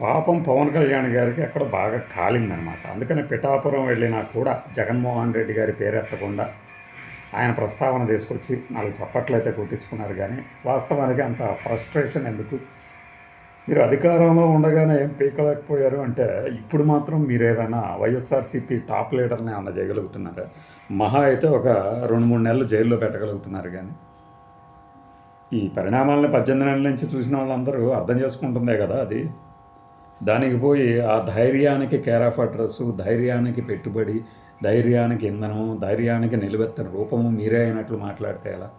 పాపం పవన్ కళ్యాణ్ గారికి అక్కడ బాగా కాలిందనమాట. అందుకని పిఠాపురం వెళ్ళినా కూడా జగన్మోహన్ రెడ్డి గారి పేరెత్తకుండా ఆయన ప్రస్తావన తీసుకొచ్చి నాలుగు చప్పట్లు అయితే కొట్టించుకున్నారు. కానీ వాస్తవానికి అంత ఫ్రస్ట్రేషన్ ఎందుకు? మీరు అధికారంలో ఉండగానే ఏం పీకలేకపోయారు అంటే ఇప్పుడు మాత్రం మీరు ఏదైనా వైఎస్ఆర్సీపీ టాప్ లీడర్ని ఏమన్నా చేయగలుగుతున్నారా? మహా అయితే ఒక రెండు మూడు నెలలు జైల్లో పెట్టగలుగుతున్నారు. కానీ ఈ పరిణామాలను పద్దెనిమిది నెలల నుంచి చూసిన వాళ్ళందరూ అర్థం చేసుకుంటుందే కదా అది. దానికి పోయి ఆ ధైర్యానికి కేర్ ఆఫ్ అడ్రస్ ధైర్యానికి పెట్టుబడి ధైర్యానికి ఇంధనం ధైర్యానికి నిలబెత్తని రూపము మీరే అయినట్లు మాట్లాడితే ఎలా?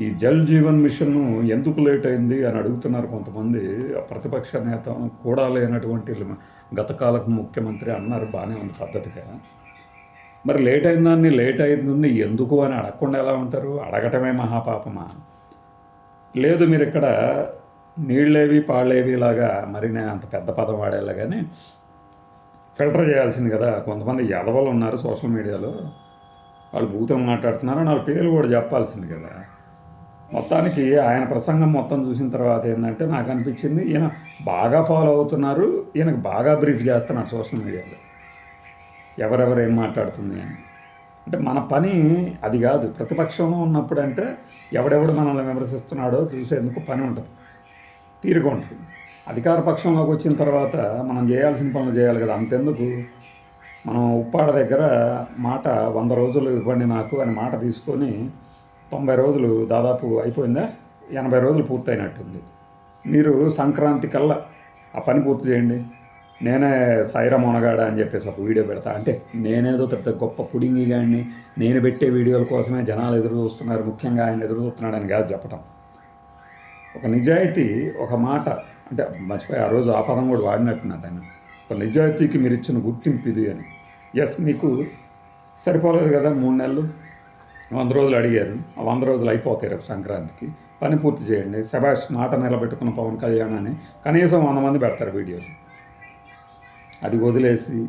ఈ జల్ జీవన్ మిషన్ ఎందుకు లేట్ అయింది అని అడుగుతున్నారు కొంతమంది. ప్రతిపక్ష నేత కూడా లేనటువంటి గతకాలకు ముఖ్యమంత్రి అన్నారు బాగానే ఉంది పద్ధతిగా. మరి లేట్ అయిన దాన్ని లేట్ అయింది ఎందుకు అని అడగకుండా ఎలా ఉంటారు? అడగటమే మహాపాపమా? లేదు మీరు ఇక్కడ నీళ్ళేవి పాళ్ళేవి లాగా మరినే అంత పెద్ద పదం వాడేలా కానీ ఫిల్టర్ చేయాల్సింది కదా. కొంతమంది ఎదవలు ఉన్నారు సోషల్ మీడియాలో. వాళ్ళు భూతం మాట్లాడుతున్నారు వాళ్ళ పేర్లు కూడా చెప్పాల్సింది కదా. మొత్తానికి ఆయన ప్రసంగం మొత్తం చూసిన తర్వాత ఏంటంటే నాకు అనిపించింది ఈయన బాగా ఫాలో అవుతున్నారు ఈయనకు బాగా బ్రీఫ్ చేస్తున్నారు సోషల్ మీడియాలో. ఎవరెవరు ఏం మాట్లాడుతుంది అని. అంటే మన పని అది కాదు. ప్రతిపక్షంలో ఉన్నప్పుడు అంటే ఎవడెవడు మనల్ని విమర్శిస్తున్నాడో చూసేందుకు పని ఉంటుంది. తీరిక ఉంటుంది. అధికార పక్షంలోకి వచ్చిన తర్వాత మనం చేయాల్సిన పనులు చేయాలి కదా. అంతెందుకు? మనం ఉప్పాడ దగ్గర మాట వంద రోజులు ఇవ్వండి నాకు అని మాట తీసుకొని తొంభై రోజులు దాదాపు అయిపోయిందా? ఎనభై రోజులు పూర్తయినట్టుంది. మీరు సంక్రాంతి కల్లా ఆ పని పూర్తి చేయండి. నేనే సైరా మొనగాడ అని చెప్పేసి ఒక వీడియో పెడతా. అంటే నేనేదో పెద్ద గొప్ప పుడింగి గాడిని నేను పెట్టే వీడియోల కోసమే జనాలు ఎదురు చూస్తున్నారు. ముఖ్యంగా ఆయన ఎదురు చూస్తున్నాడని కాదు చెప్పటం. ఒక నిజాయితీ ఒక మాట. అంటే మర్చిపోయి ఆ రోజు ఆ పదం కూడా వాడినట్టున్నారు ఆయన. ఒక నిజాయితీకి మీరు ఇచ్చిన గుర్తింపు ఇది అని. ఎస్ మీకు సరిపోలేదు కదా మూడు నెలలు? వంద రోజులు అడిగారు. ఆ వంద రోజులు అయిపోతాయి రేపు సంక్రాంతికి. పని పూర్తి చేయండి. శభాష్ మాట నిలబెట్టుకున్న పవన్ కళ్యాణ్ అని కనీసం వంద మంది పెడతారు వీడియోస్. అది వదిలేసి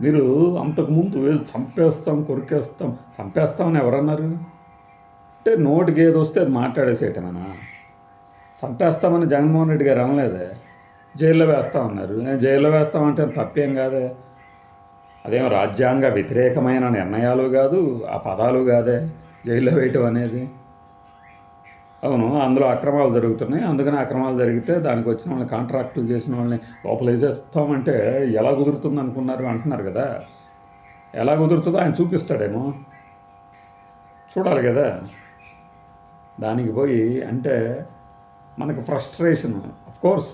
మీరు అంతకుముందు వేసి చంపేస్తాం కొరికేస్తాం. చంపేస్తామని ఎవరన్నారు? అంటే నోటికి ఏది వస్తే అది మాట్లాడేసేటమేనా చంపేస్తామని జగన్మోహన్ రెడ్డి గారు అనలేదే. జైల్లో వేస్తామన్నారు నేను జైల్లో వేస్తామంటే తప్పేం కాదే. అదేం రాజ్యాంగ వ్యతిరేకమైన నిర్ణయాలు కాదు ఆ పదాలు కాదే జైల్లో వేయటం అనేది. అవును అందులో అక్రమాలు జరుగుతున్నాయి. అందుకని అక్రమాలు జరిగితే దానికి వచ్చిన వాళ్ళని కాంట్రాక్టులు చేసిన వాళ్ళని లోపలేసేస్తామంటే ఎలా కుదురుతుంది అనుకున్నారు అంటున్నారు కదా. ఎలా కుదురుతుందో ఆయన చూపిస్తాడేమో. చూడాలి కదా. దానికి పోయి అంటే మనకు ఫ్రస్ట్రేషన్ కోర్స్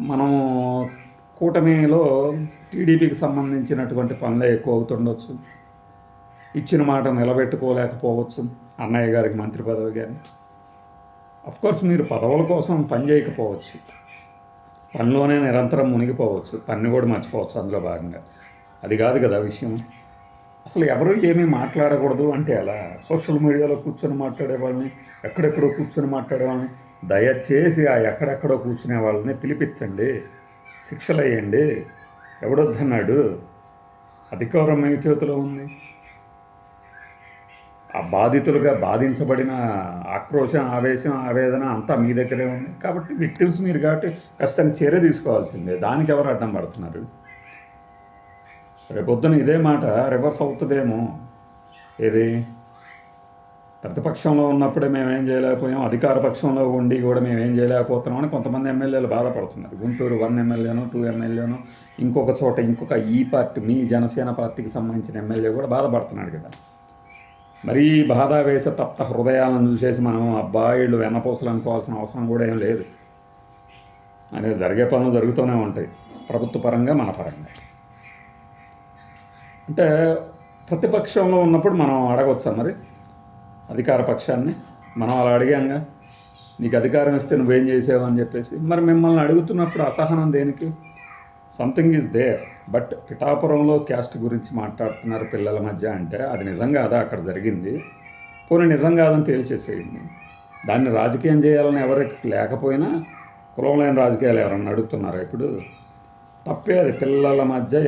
మనము కూటమిలో టీడీపీకి సంబంధించినటువంటి పనులే ఎక్కువ అవుతుండొచ్చు. ఇచ్చిన మాట నిలబెట్టుకోలేకపోవచ్చు. అన్నయ్య గారికి మంత్రి పదవి కానీ. కోర్స్ మీరు పదవుల కోసం పని చేయకపోవచ్చు. పనిలోనే నిరంతరం మునిగిపోవచ్చు. పని కూడా మర్చిపోవచ్చు అందులో భాగంగా. అది కాదు కదా విషయం. అసలు ఎవరు ఏమీ మాట్లాడకూడదు అంటే అలా సోషల్ మీడియాలో కూర్చొని మాట్లాడేవాళ్ళని ఎక్కడెక్కడో కూర్చొని మాట్లాడేవాళ్ళని. దయచేసి ఆ ఎక్కడెక్కడో కూర్చునే వాళ్ళని పిలిపించండి శిక్షలు వేయండి ఎవడొద్దన్నాడు? అధికారం మీ చేతిలో ఉంది. ఆ బాధితులుగా బాధించబడిన ఆక్రోశం ఆవేశం ఆవేదన అంతా మీ దగ్గరే ఉంది. కాబట్టి విక్టిమ్స్ మీరు కాబట్టి ఖచ్చితంగా చర్య తీసుకోవాల్సిందే. దానికి ఎవరు అడ్డం పడుతున్నారు? రేపొద్దున ఇదే మాట రివర్స్ అవుతుందేమో? ఏది? ప్రతిపక్షంలో ఉన్నప్పుడే మేమేం చేయలేకపోయాం అధికార పక్షంలో ఉండి కూడా మేమేం చేయలేకపోతున్నాం అని కొంతమంది ఎమ్మెల్యేలు బాధపడుతున్నారు. గుంటూరు వన్ ఎమ్మెల్యేనో టూ ఎమ్మెల్యేనో ఇంకొక చోట ఇంకొక ఈ పార్టీ మీ జనసేన పార్టీకి సంబంధించిన ఎమ్మెల్యే కూడా బాధపడుతున్నాడు కదా. మరీ బాధ వేసే తప్త హృదయాలను చూసేసి మనం అబ్బాయిలు వెన్నపూసలు అనుకోవాల్సిన అవసరం కూడా ఏం లేదు. అనేది జరిగే పనులు జరుగుతూనే ఉంటాయి. ప్రభుత్వ పరంగా మన పరంగా. అంటే ప్రతిపక్షంలో ఉన్నప్పుడు మనం అడగవచ్చా మరి? అధికార పక్షాన్ని మనం అలా అడిగాంగా నీకు అధికారం ఇస్తే నువ్వేం చేసావు? అని చెప్పేసి. మరి మిమ్మల్ని అడుగుతున్నప్పుడు అసహనం దేనికి? సంథింగ్ ఈజ్ దేర్ బట్ పిఠాపురంలో క్యాస్ట్ గురించి మాట్లాడుతున్నారు పిల్లల మధ్య అంటే అది నిజం కాదా? అక్కడ జరిగింది. పోనీ నిజం కాదని తేల్చేసేయండి. దాన్ని రాజకీయం చేయాలని ఎవరికి లేకపోయినా కులం లేని రాజకీయాలు ఎవరన్నా అడుగుతున్నారా ఇప్పుడు? తప్పే అది పిల్లల మధ్య